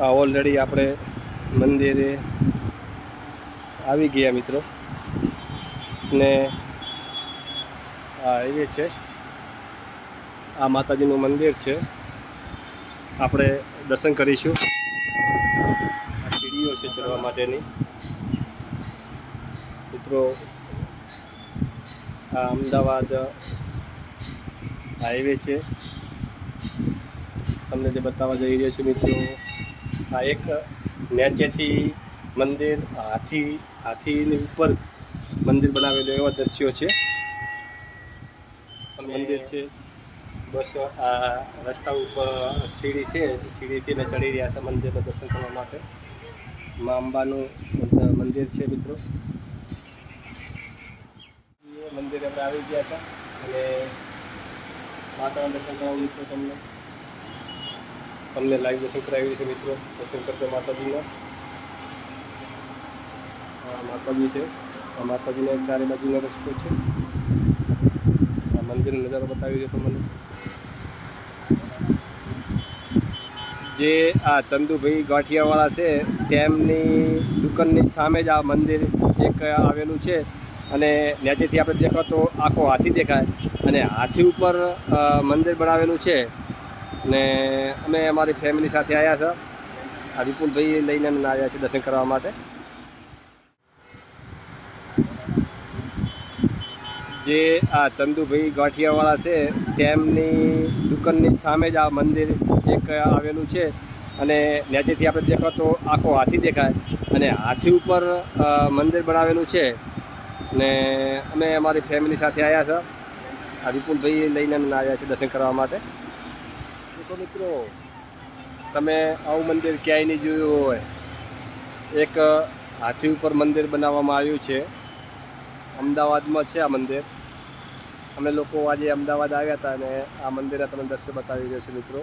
આ ઓલરેડી આપણે મંદિરે આવી ગયા મિત્રો. ને આ એ છે. આ માતાજીનું મંદિર છે. આપણે દર્શન કરીશું. આ સીડીઓ છે ચડવા માટેની. મિત્રો, આ અમદાવાદ હાઈવે છે. તમને જે બતાવવા જઈ રહ્યો છું મિત્રો આ એક નેચેથી મંદિર, હાથી, હાથીની ઉપર મંદિર બનાવેલું એવા દ્રશ્યો છે. મંદિર છે. બસ આ રસ્તા ઉપર સીડી છે. સીડીથી ને ચડી રહ્યા છે મંદિરને દર્શન કરવા માટે. મા અંબાનું મંદિર છે મિત્રો. મંદિરે આપણે આવી ગયા છે. અને માતાના દર્શન કરવા મિત્રો તમને. તમને લાઈવ દર્શન કરાવી છે મિત્રો, દર્શન કરતા માતાજીના. માતાજી છે. આ માતાજીને ચારે બાજુનો રસ્તો છે. આ મંદિરનો નજારો બતાવી છે તમને જે આ ચંદુભાઈ ગાંઠિયાવાળા છે, તેમની દુકાનની સામે જ આ મંદિર એક આવેલું છે. અને નીચેથી આપણે દેખો તો આખો હાથી દેખાય. અને હાથી ઉપર મંદિર બનાવેલું છે. ને અમે અમારી ફેમિલી સાથે આવ્યા છે. આ વિપુલભાઈ લઈને અમે આવ્યા છીએ દર્શન કરવા માટે. જે આ ચંદુભાઈ ગાંઠિયાવાળા છે, તેમની દુકાનની સામે જ આ મંદિર એક આવેલું છે. અને નીચેથી આપણે દેખો તો આખો હાથી દેખાય. અને હાથી ઉપર મંદિર બનાવેલું છે. ને અમે અમારી ફેમિલી સાથે આવ્યા છે. આ વિપુલભાઈ લઈને અમે આવ્યા છીએ દર્શન કરવા માટે. તો મિત્રો, તમે આવું મંદિર ક્યાંય નહીં જોયું હોય. એક હાથી ઉપર મંદિર બનાવવામાં આવ્યું છે. અમદાવાદમાં છે આ મંદિર. અમે લોકો આજે અમદાવાદ આવ્યા હતા અને આ મંદિરે તમને દર્શન બતાવી રહ્યો છે મિત્રો.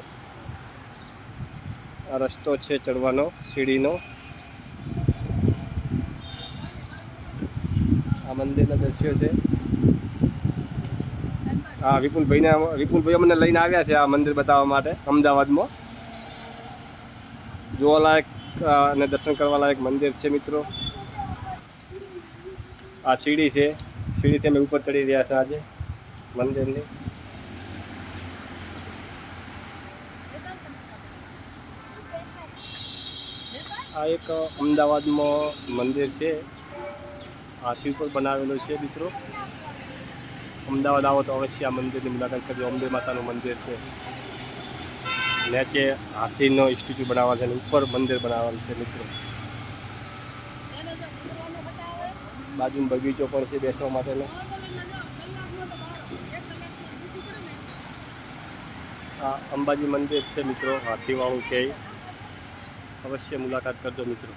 આ રસ્તો છે ચડવાનો સીડીનો. આ મંદિરના દ્રશ્યો છે. હા, વિપુલભાઈને વિપુલભાઈ અમને લઈને આવ્યા છે આ મંદિર બતાવવા માટે, અમદાવાદમાં. જોવાલાયક અને દર્શન કરવાલાયક મંદિર છે મિત્રો. આ સીડી છે. સીડીથી અમે ઉપર ચડી રહ્યા છે આજે મંદિરની. આ એક અમદાવાદમાં મંદિર છે. હાથી ઉપર બનાવેલું છે મિત્રો. અમદાવાદ આવો તો અવશ્ય આ મંદિરની મુલાકાત કરજો. અંબે માતાનું મંદિર છે. નીચે હાથીનો સ્ટેચ્યુ બનાવવા છે અને ઉપર મંદિર બનાવવાનું છે મિત્રો. બાજુમાં બગીચો પણ છે બેસવા માટેનો. આ અંબાજી મંદિર છે મિત્રો, હાથીવાળું કે અવશ્ય મુલાકાત કરજો મિત્રો.